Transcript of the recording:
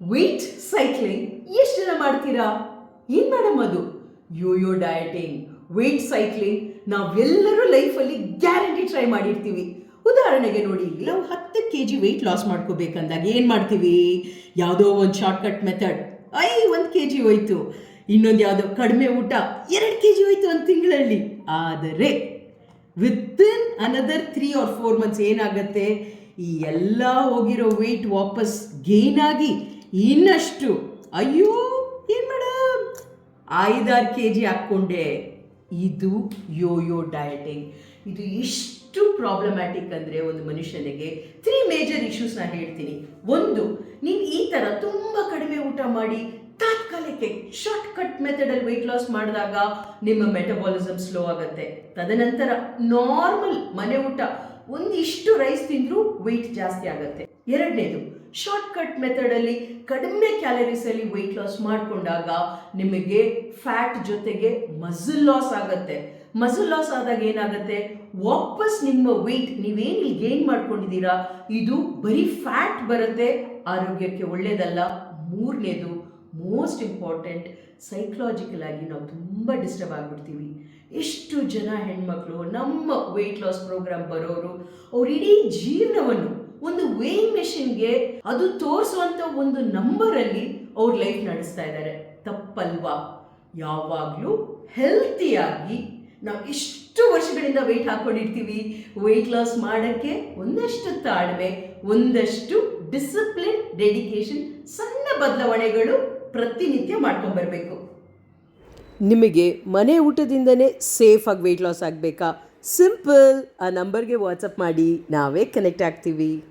Weight cycling ಎಷ್ಟು ಜನ ಮಾಡ್ತೀರಾ? ಏನು ಮೇಡಮ್ ಅದು? ಯೋಯೋ ಡಯಟಿಂಗ್ ವೆಯ್ಟ್ ಸೈಕ್ಲಿಂಗ್ ನಾವೆಲ್ಲರೂ ಲೈಫಲ್ಲಿ ಗ್ಯಾರಂಟಿ ಟ್ರೈ ಮಾಡಿರ್ತೀವಿ. ಉದಾಹರಣೆಗೆ ನೋಡಿ, ನಾವು ಹತ್ತು ಕೆ ಜಿ ವೆಯ್ಟ್ ಲಾಸ್ ಮಾಡ್ಕೋಬೇಕಂದಾಗ ಏನು ಮಾಡ್ತೀವಿ? ಯಾವುದೋ ಒಂದು ಶಾರ್ಟ್ಕಟ್ ಮೆಥಡ್ ಐ, ಒಂದು ಕೆ ಜಿ ಹೋಯ್ತು. ಇನ್ನೊಂದು ಯಾವುದೋ ಕಡಿಮೆ ಊಟ. ಎರಡು ಕೆ ಜಿ ಹೋಯ್ತು ಒಂದು ತಿಂಗಳಲ್ಲಿ. ಆದರೆ within another three or four months ಏನಾಗುತ್ತೆ? ಈ ಎಲ್ಲ ಹೋಗಿರೋ ವೆಯ್ಟ್ ವಾಪಸ್ ಗೇನ್ ಆಗಿ ಇನ್ನಷ್ಟು. ಅಯ್ಯೋ, ಏನು ಮೇಡಮ್ ಐದಾರು ಕೆ ಜಿ ಹಾಕ್ಕೊಂಡೆ. ಇದು ಯೋಯೋ ಡಯಟಿಂಗ್. ಇದು ಇಷ್ಟು ಪ್ರಾಬ್ಲಮ್ಯಾಟಿಕ್ ಅಂದರೆ ಒಂದು ಮನುಷ್ಯನಿಗೆ. ತ್ರೀ ಮೇಜರ್ ನಾನು ಹೇಳ್ತೀನಿ. ಒಂದು ನೀವು ಈ ಥರ ತುಂಬ ಕಡಿಮೆ ಊಟ ಮಾಡಿ ತಾತ್ಕಾಲಿಕ ಶಾರ್ಟ್ ಕಟ್ ಮೆಥಡಲ್ಲಿ ವೆಯ್ಟ್ ಲಾಸ್ ಮಾಡಿದಾಗ ನಿಮ್ಮ ಮೆಟಬಾಲಿಸಮ್ ಸ್ಲೋ ಆಗುತ್ತೆ. ತದನಂತರ ನಾರ್ಮಲ್ ಮನೆ ಊಟ. ಒಂದಿಷ್ಟು ರೈಸ್ ತಿಂದರೂ ವೆಯ್ಟ್ ಜಾಸ್ತಿ ಆಗುತ್ತೆ. ಎರಡನೇದು ಶಾರ್ಟ್ ಕಟ್ ಮೆಥಡಲ್ಲಿ ಕಡಿಮೆ ಕ್ಯಾಲರೀಸಲ್ಲಿ ವೆಯ್ಟ್ ಲಾಸ್ ಮಾಡಿಕೊಂಡಾಗ ನಿಮಗೆ ಫ್ಯಾಟ್ ಜೊತೆಗೆ ಮಸಲ್ ಲಾಸ್ ಆಗುತ್ತೆ. ಮಸಲ್ ಲಾಸ್ ಆದಾಗ ಏನಾಗುತ್ತೆ? ವಾಪಸ್ ನಿಮ್ಮ ವೆಯ್ಟ್ ನೀವೇನು ಗೇನ್ ಮಾಡ್ಕೊಂಡಿದ್ದೀರಾ? ಇದು ಬರೀ ಫ್ಯಾಟ್ ಬರುತ್ತೆ. ಆರೋಗ್ಯಕ್ಕೆ ಒಳ್ಳೆಯದಲ್ಲ ಮೂರನೇದು ಮೋಸ್ಟ್ ಇಂಪಾರ್ಟೆಂಟ್ ಸೈಕಲಾಜಿಕಲ್ ಆಗಿ ನಾವು ತುಂಬ ಡಿಸ್ಟರ್ಬ್ ಆಗಿಬಿಡ್ತೀವಿ. ಎಷ್ಟು ಜನ ಹೆಣ್ಮಕ್ಳು, ನಮ್ಮ ವೆಯ್ಟ್ ಲಾಸ್ ಪ್ರೋಗ್ರಾಮ್ ಬರೋರು, ಅವ್ರ ಇಡೀ ಜೀವನವನ್ನು ಒಂದು ವೇಯಿಂಗ್ ಮೆಷಿನ್ಗೆ ಅದು ತೋರಿಸುವಂಥ ಒಂದು ನಂಬರಲ್ಲಿ ಅವ್ರ ಲೈಫ್ ನಡೆಸ್ತಾ ಇದ್ದಾರೆ ತಪ್ಪಲ್ವಾ? ಯಾವಾಗಲೂ ಹೆಲ್ತಿಯಾಗಿ ನಾವು ಇಷ್ಟು ವರ್ಷಗಳಿಂದ ವೆಯ್ಟ್ ಹಾಕ್ಕೊಂಡಿರ್ತೀವಿ ವೆಯ್ಟ್ ಲಾಸ್ ಮಾಡೋಕ್ಕೆ ಒಂದಷ್ಟು ತಾಳ್ಮೆ, ಒಂದಷ್ಟು ಡಿಸಿಪ್ಲಿನ್ ಡೆಡಿಕೇಶನ್ ಸಣ್ಣ ಬದಲಾವಣೆಗಳು ಪ್ರತಿನಿತ್ಯ ಮಾಡ್ಕೊಂಬರ್ಬೇಕು ನಿಮಗೆ ಮನೆ ಊಟದಿಂದನೇ ಸೇಫಾಗಿ ವೆಯ್ಟ್ ಲಾಸ್ ಆಗಬೇಕಾ? ಸಿಂಪಲ್ ಆ ನಂಬರ್ಗೆ ವಾಟ್ಸಪ್ ಮಾಡಿ. ನಾವೇ ಕನೆಕ್ಟ್ ಆಗ್ತೀವಿ.